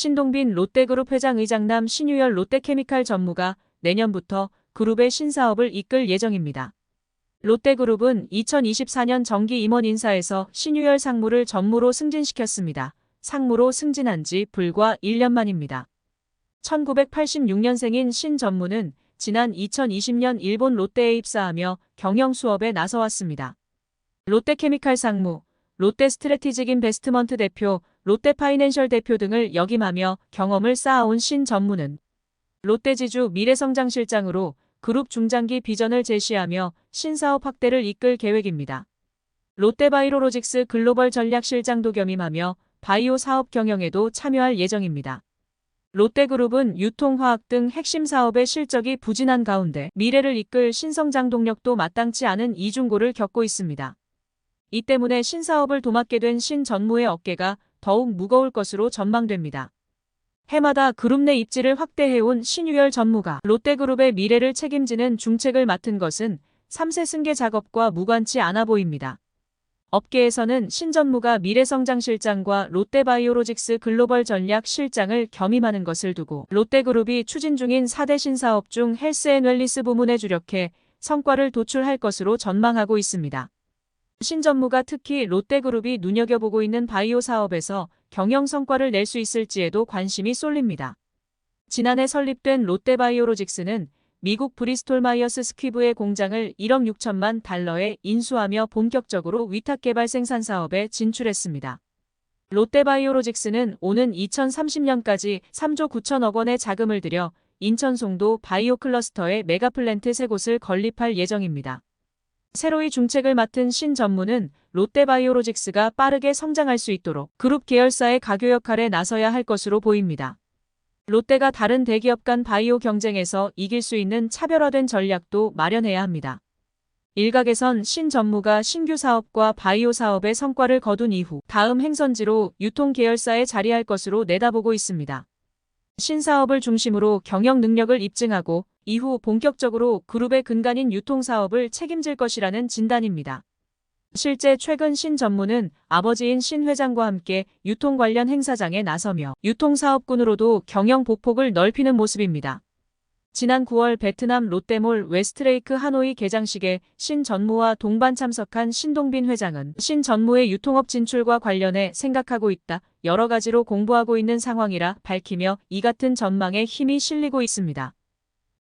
신동빈 롯데그룹 회장 의장남 신유열 롯데케미칼 전무가 내년부터 그룹의 신사업을 이끌 예정입니다. 롯데그룹은 2024년 정기 임원 인사에서 신유열 상무를 전무로 승진시켰습니다. 상무로 승진한 지 불과 1년 만입니다. 1986년생인 신 전무는 지난 2020년 일본 롯데에 입사하며 경영 수업에 나서왔습니다. 롯데케미칼 상무, 롯데 스트레티직 인베스트먼트 대표, 롯데 파이낸셜 대표 등을 역임하며 경험을 쌓아온 신 전무는 롯데지주 미래성장실장으로 그룹 중장기 비전을 제시하며 신사업 확대를 이끌 계획입니다. 롯데바이오로직스 글로벌 전략실장도 겸임하며 바이오 사업 경영에도 참여할 예정입니다. 롯데그룹은 유통화학 등 핵심 사업의 실적이 부진한 가운데 미래를 이끌 신성장 동력도 마땅치 않은 이중고를 겪고 있습니다. 이 때문에 신사업을 도맡게 된 신 전무의 어깨가 더욱 무거울 것으로 전망됩니다. 해마다 그룹 내 입지를 확대해온 신유열 전무가 롯데그룹의 미래를 책임지는 중책을 맡은 것은 3세 승계 작업과 무관치 않아 보입니다. 업계에서는 신 전무가 미래성장실장과 롯데바이오로직스 글로벌 전략 실장을 겸임하는 것을 두고 롯데그룹이 추진 중인 4대 신사업 중 헬스앤웰리스 부문에 주력해 성과를 도출할 것으로 전망하고 있습니다. 신 전무가 특히 롯데그룹이 눈여겨보고 있는 바이오 사업에서 경영 성과를 낼 수 있을지에도 관심이 쏠립니다. 지난해 설립된 롯데바이오로직스는 미국 브리스톨 마이어스 스퀴브의 공장을 1억 6천만 달러에 인수하며 본격적으로 위탁 개발 생산 사업에 진출했습니다. 롯데바이오로직스는 오는 2030년까지 3조 9천억 원의 자금을 들여 인천 송도 바이오 클러스터에 메가플랜트 3곳을 건립할 예정입니다. 새로이 중책을 맡은 신 전무는 롯데바이오로직스가 빠르게 성장할 수 있도록 그룹 계열사의 가교 역할에 나서야 할 것으로 보입니다. 롯데가 다른 대기업 간 바이오 경쟁에서 이길 수 있는 차별화된 전략도 마련해야 합니다. 일각에선 신 전무가 신규 사업과 바이오 사업의 성과를 거둔 이후 다음 행선지로 유통 계열사에 자리할 것으로 내다보고 있습니다. 신사업을 중심으로 경영 능력을 입증하고 이후 본격적으로 그룹의 근간인 유통 사업을 책임질 것이라는 진단입니다. 실제 최근 신 전무는 아버지인 신 회장과 함께 유통 관련 행사장에 나서며 유통사업군으로도 경영 보폭을 넓히는 모습입니다. 지난 9월 베트남 롯데몰 웨스트레이크 하노이 개장식에 신 전무와 동반 참석한 신동빈 회장은 신 전무의 유통업 진출과 관련해 생각하고 있다. 여러 가지로 공부하고 있는 상황이라 밝히며 이 같은 전망에 힘이 실리고 있습니다.